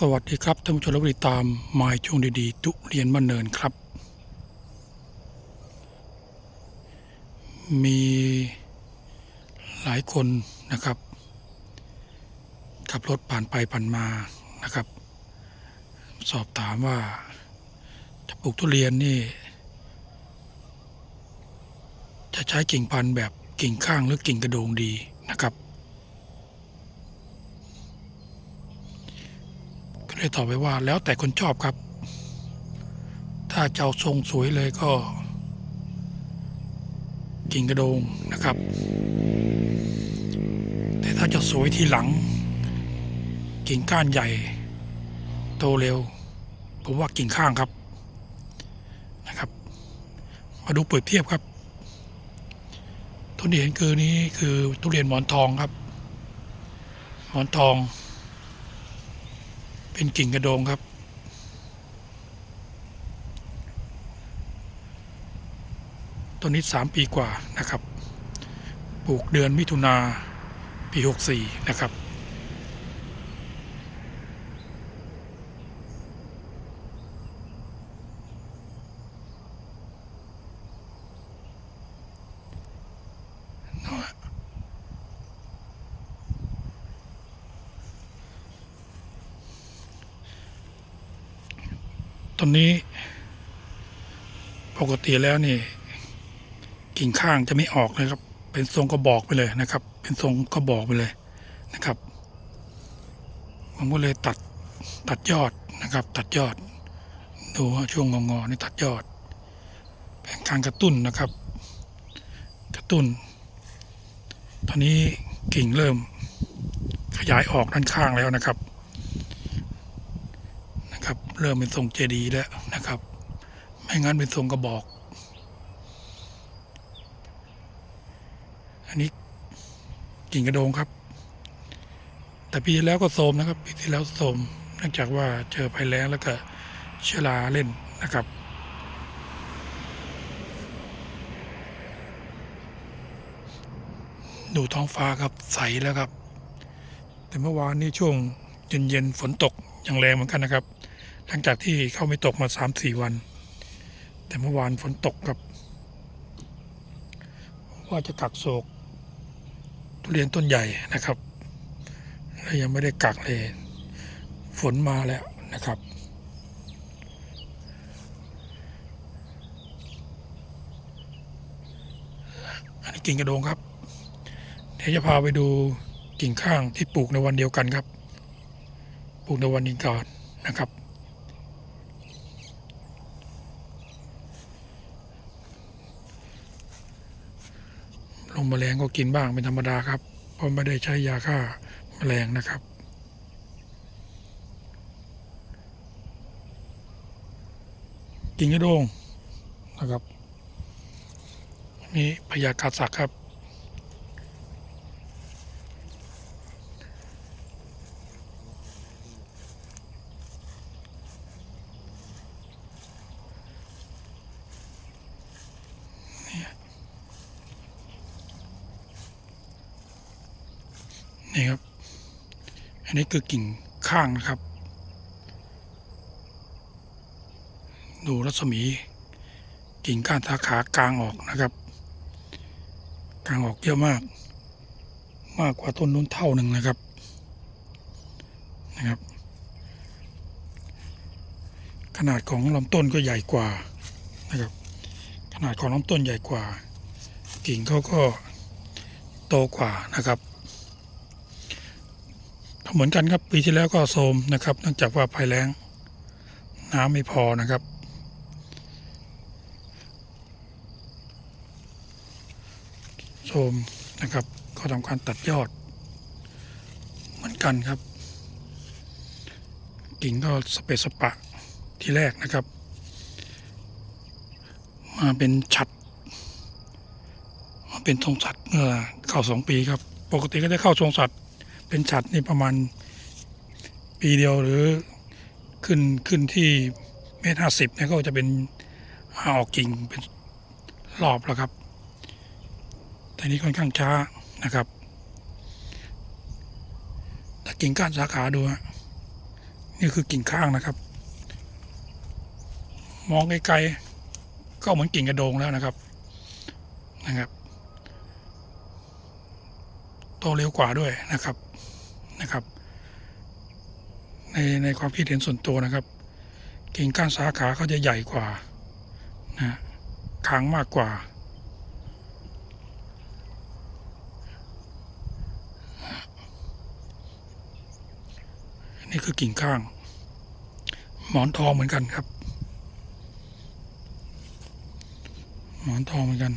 สวัสดีครับท่านผู้ชมและผู้ติดตามมายช่วงดีๆ ทุเรียนมะเนินครับ มีหลายคนนะครับขับรถผ่านไปผ่านมานะครับ สอบถามว่าจะปลูกทุเรียนนี่ จะใช้กิ่งพันธุ์แบบกิ่งข้างหรือกิ่งกระโดงดีนะครับ เลยตอบไปว่าแล้วแต่คนชอบครับ ถ้าเจ้าทรงสวยเลยก็กิ่งกระโดงนะครับ แต่ถ้าจะสวยทีหลัง กิ่งก้านใหญ่ โตเร็ว ผมว่ากิ่งข้างครับนะครับ มาดูเปรียบเทียบครับทุเรียนคือนี้คือทุเรียนหมอนทองครับ หมอนทอง เป็นกิ่งกระโดงครับ ต้นนี้สามปีกว่านะครับ ปลูกเดือนมิถุนาปีหกสี่นะครับ ตอนนี้ ปกติแล้วนี่ กิ่งข้างจะไม่ออกเลยครับ เป็นทรงกระบอกไปเลยนะครับ เป็นทรงกระบอกไปเลยนะครับผมก็เลยตัดตัดยอดนะครับ ตัดยอด ดูว่าช่วงงอๆนี่ตัดยอดเป็นการกระตุ้นนะครับ กระตุ้น ตอนนี้กิ่งเริ่มขยายออกด้านข้างแล้วนะครับ นะครับ เริ่มเป็นทรงเจดีย์แล้วนะครับ ไม่งั้นเป็นทรงกระบอก อันนี้กิ่งกระโดงครับ แต่ปีที่แล้วก็โทรมนะครับปีที่แล้วโทรมเนื่องจากว่าเจอภัยแล้งแล้วก็เชื้อราเล่นนะครับดูท้องฟ้าครับใสแล้วครับ แต่เมื่อวานนี้ช่วงเย็นๆฝนตกอย่างแรงเหมือนกันนะครับ หลังจากที่เข้าไม่ตกมาสามสี่วัน แต่เมื่อวานฝนตกครับ ว่าจะกักโศกทุเรียนต้นใหญ่นะครับและยังไม่ได้กักเลยฝนมาแล้วนะครับอันนี้กิ่งกระโดงครับ เดี๋ยวจะพาไปดูกิ่งข้างที่ปลูกในวันเดียวกันครับ ปลูกในวันนี้ก่อนนะครับ ลงแมลงก็กินบ้างเป็นธรรมดาครับ เพราะไม่ได้ใช้ยาฆ่าแมลงนะครับ กินกระโดงนะครับนี่พยากาศักดิ์ครับ นี่ครับ อันนี้คือกิ่งข้างนะครับ ดูรัศมี กิ่งก้านสาขากลางออกนะครับ กลางออกเยอะมาก มากกว่าต้นนู้นเท่าหนึ่งนะครับนะครับ ขนาดของลำต้นก็ใหญ่กว่านะครับ ขนาดของลำต้นใหญ่กว่า กิ่งเขาก็โตกว่านะครับ เหมือนกันครับปีที่แล้วก็โทมนะครับเนื่องจากว่าภัยแล้ง น้ำไม่พอนะครับ โทมนะครับ ก็ทำการตัดยอด เหมือนกันครับ กิ่งก็สเปซสปะที่แรกนะครับ มาเป็นฉัดมาเป็นทรงสัตว์เมื่อเข้าสองปีครับ ปกติก็จะเข้าทรงสัตว์ เป็นฉัดนี่ประมาณปีเดียวหรือขึ้นขึ้นที่เมตรห้าสิบเนี่ยก็จะเป็นออกกิ่งเป็นรอบแล้วครับ แต่นี้ค่อนข้างช้านะครับแต่กิ่งก้านสาขาดูฮะนี่คือกิ่งข้างนะครับ มองไกลๆก็เหมือนกิ่งกระโดงแล้วนะครับนะครับ โตเร็วกว่าด้วยนะครับ นะครับ ในในความคิดเห็นส่วนตัวนะครับ กิ่งก้านสาขาเขาจะใหญ่กว่านะคางมากกว่า นี่คือกิ่งข้าง หมอนทองเหมือนกันครับ หมอนทองเหมือนกัน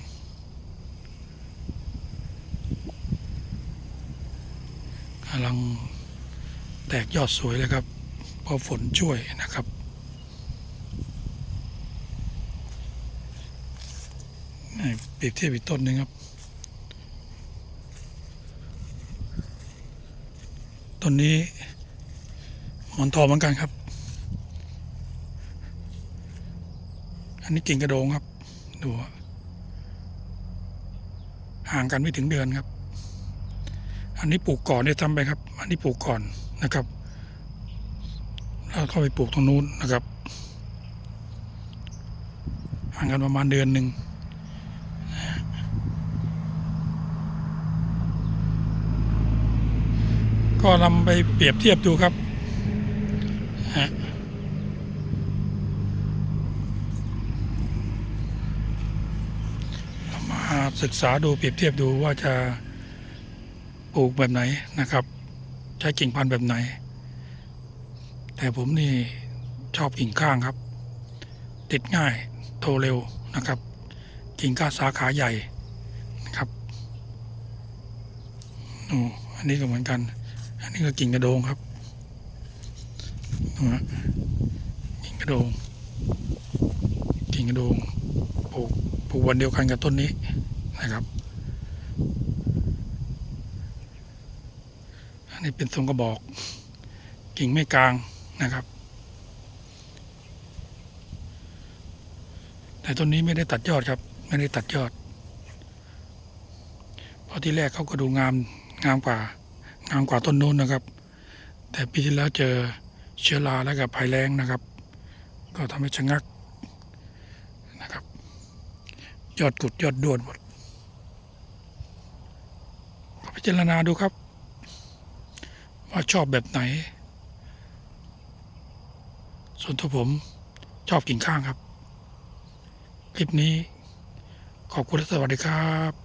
ำลังแตกยอดสวยเลยครับเพราะฝนช่วยนะครับ เปรียบเทียบอีกต้นหนึ่งครับ ต้นนี้หมอนทองเหมือนกันครับ อันนี้กิ่งกระโดงครับ ดูห่างกันไม่ถึงเดือนครับ อันนี้ปลูกก่อนเนี่ยทำไปครับ อันนี้ปลูกก่อนนะครับแล้วเข้าไปปลูกตรงนู้นนะครับห่างกันประมาณเดือนหนึ่งก็นำไปเปรียบเทียบดูครับเรามาศึกษาดูเปรียบเทียบดูว่าจะ ปลูกแบบไหนนะครับ ใช้กิ่งพันธุ์แบบไหน แต่ผมนี่ชอบกิ่งข้างครับ ติดง่ายโตเร็วนะครับ กิ่งก้านสาขาใหญ่นะครับโอ้อันนี้ก็เหมือนกัน อันนี้ก็กิ่งกระโดงครับนะกิ่งกระโดง กิ่งกระโดงปลูกปลูกวันเดียวกันกับต้นนี้นะครับ อั นี้เป็นทรงกระบอก กิ่งไม่กลางนะครับ แต่ต้นนี้ไม่ได้ตัดยอดครับ ไม่ได้ตัดยอด เพราะที่แรกเขาก็ดูงามงามกว่างามกว่าต้นนู้นนะครับ แต่ปีที่แล้วเจอเชื้อราและกับภัยแรงนะครับ ก็ทำให้ชะงักนะครับ ยอดกุดยอดด้วนหมดพิจารณาดูครับ ว่าชอบแบบไหน ส่วนตัวผมชอบกินข้างครับ คลิปนี้ขอบคุณและสวัสดีครับ